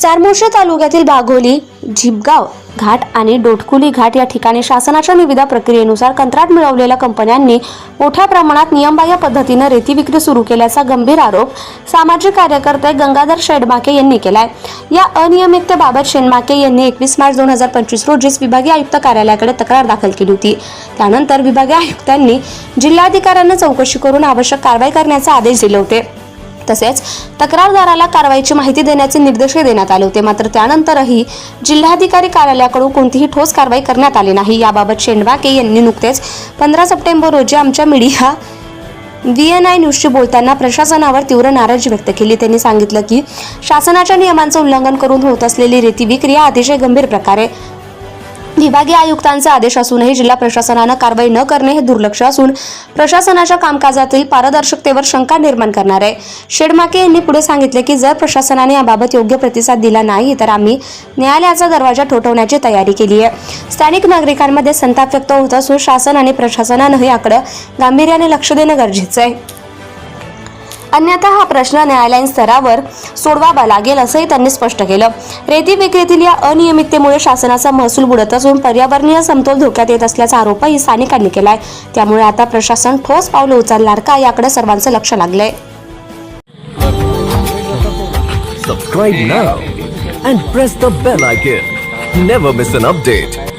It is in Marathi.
चारमोर्शी तालुक्यातील बाघोली झिपगाव घाट आणि डोटकुली घाट या ठिकाणी शासनाच्या निविदा प्रक्रियेनुसार कंत्राट मिळवलेल्या कंपन्यांनी मोठ्या प्रमाणात नियमबाह्य पद्धतीनं रेती विक्री सुरू केल्याचा गंभीर आरोप सामाजिक कार्यकर्ते गंगाधर शेडमाके यांनी केलाय. या अनियमिततेबाबत शेनमाके यांनी एकवीस मार्च दोन हजार पंचवीस रोजीच विभागीय आयुक्त कार्यालयाकडे तक्रार दाखल केली होती. त्यानंतर विभागीय आयुक्तांनी जिल्हाधिकाऱ्यांना चौकशी करून आवश्यक कारवाई करण्याचे आदेश दिले होते. तसेच तक्रारदाराला कारवाईची माहिती देण्याचे निर्देशही देण्यात आले होते. मात्र त्यानंतरही जिल्हाधिकारी कार्यालयाकडून कोणतीही ठोस कारवाई करण्यात आली नाही. याबाबत शेंडवाके यांनी नुकतेच पंधरा सप्टेंबर रोजी आमच्या मीडिया व्ही एन आय न्यूजशी बोलताना प्रशासनावर तीव्र नाराजी व्यक्त केली. त्यांनी सांगितलं की शासनाच्या नियमांचं उल्लंघन करून होत असलेली रेती विक्री हा अतिशय गंभीर प्रकारे विभागीय आयुक्तांचा आदेश असूनही जिल्हा प्रशासनानं कारवाई न करणे हे दुर्लक्ष असून प्रशासनाच्या कामकाजातील पारदर्शकतेवर शंका निर्माण करणार आहे. शेडमाके यांनी पुढे सांगितले की जर प्रशासनाने याबाबत योग्य प्रतिसाद दिला नाही तर आम्ही न्यायालयाचा दरवाजा ठोठवण्याची तयारी केली आहे. स्थानिक नागरिकांमध्ये संताप व्यक्त होत असून शासन आणि प्रशासनानं याकडे गांभीर्याने लक्ष देणं गरजेचं आहे. अन्यथा हा प्रश्न न्यायालयीन स्तरावर सोडवावा लागेल असंही त्यांनी स्पष्ट केलं रेती विक्रीतील या अनियमिततेमुळे शासनाचा महसूल बुडत असून पर्यावरणीय समतोल धोक्यात येत असल्याचा आरोपही स्थानिकांनी केलाय त्यामुळे आता प्रशासन ठोस पावलं उचलणार का याकडे सर्वांचं लक्ष लागलंय Subscribe now and press the bell icon. Never miss an update.